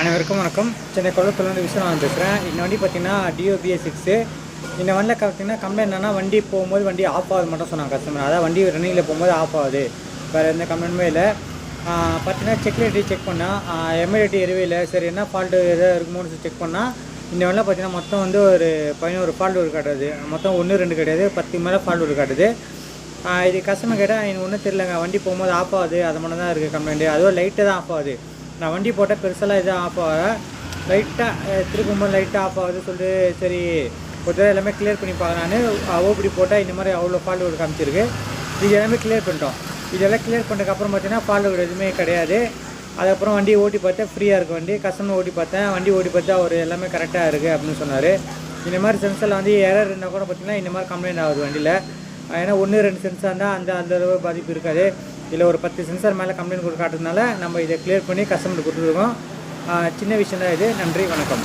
அனைவருக்கும் வணக்கம். சென்னை கொள்ளத்துலேருந்து விஸ்வநாதன் பேசுகிறேன் இந்த வண்டி பார்த்தீங்கன்னா டிஓபிஎஸ் சிக்ஸு இந்த வண்டியில் பார்த்தீங்கன்னா கம்ப்ளைண்ட் என்னன்னா வண்டி போகும்போது வண்டி ஆஃப் ஆகுது மட்டும் சொன்னாங்க கஸ்டமர் அதாவது வண்டி ரன்னிங்கில் போகும்போது ஆஃப் ஆகுது. வேறு எந்த கம்ப்ளைண்ட்டுமே இல்லை. ஆஹ் பார்த்தீங்கன்னா செக்லிட்டி செக் பண்ணால் எம்ஐடி எதுவே இல்லை சரி என்ன ஃபால்ட்டு எதாவது இருக்குமோன்னு செக் பண்ணால் இந்த வண்டியில் பார்த்தீங்கன்னா மொத்தம் வந்து ஒரு பதினோரு ஃபால்ட் ஒரு காட்டுது. மொத்தம் ஒன்று ரெண்டு கிடையாது பத்து மேலே ஃபால்ட் ஒரு காட்டுது. இது கஸ்டமர் கேட்டால் எனக்கு ஒன்றும் தெரியலங்க. வண்டி போகும்போது ஆஃப் ஆகுது. அது மட்டும் தான் இருக்குது கம்ப்ளைண்ட்டு அதுவும் லைட்டு தான் ஆஃப் ஆகுது. நான் வண்டி போட்டால் பெருசெல்லாம் எதுவும் ஆஃப் ஆகல. லைட்டாக திருப்பும்போது லைட்டாக ஆஃப் ஆகுது சொல்லிட்டு சரி ஒரு தடவை எல்லாமே கிளியர் பண்ணி பார்க்கலான்னு ஓபிடி போட்டால் இந்த மாதிரி அவ்வளோ ஃபால்ட் ஒரு காமிச்சிருக்கு. இது எல்லாமே கிளியர் பண்ணிட்டோம். இதெல்லாம் கிளியர் பண்ணதுக்கப்புறம் பார்த்தீங்கன்னா ஃபால்ட் எதுவுமே கிடையாது. அதுக்கப்புறம் வண்டி ஓட்டி பார்த்தா ஃப்ரீயாக இருக்குது வண்டி. கஸ்டமர் ஓட்டி பார்த்தேன். வண்டி ஓட்டி பார்த்தா அவர் எல்லாமே கரெக்டாக இருக்குது அப்படின்னு சொன்னார். இந்த மாதிரி சென்சரில் வந்து எரர் இருந்தால் கூட பார்த்தீங்கன்னா இந்த மாதிரி கம்ப்ளைண்ட் ஆகுது வண்டியில். ஏன்னா ஒன்று ரெண்டு சென்சார் இருந்தால் அந்த அந்த அளவு பாதிப்பு இருக்காது. இதில் ஒரு பத்து சென்சார் மேலே கம்ப்ளைண்ட் கொடுத்து காட்டுறதுனால நம்ம இதை கிளியர் பண்ணி கஸ்டமருக்கு கொடுத்துருக்கோம். சின்ன விஷயம் தான் இது. நன்றி வணக்கம்.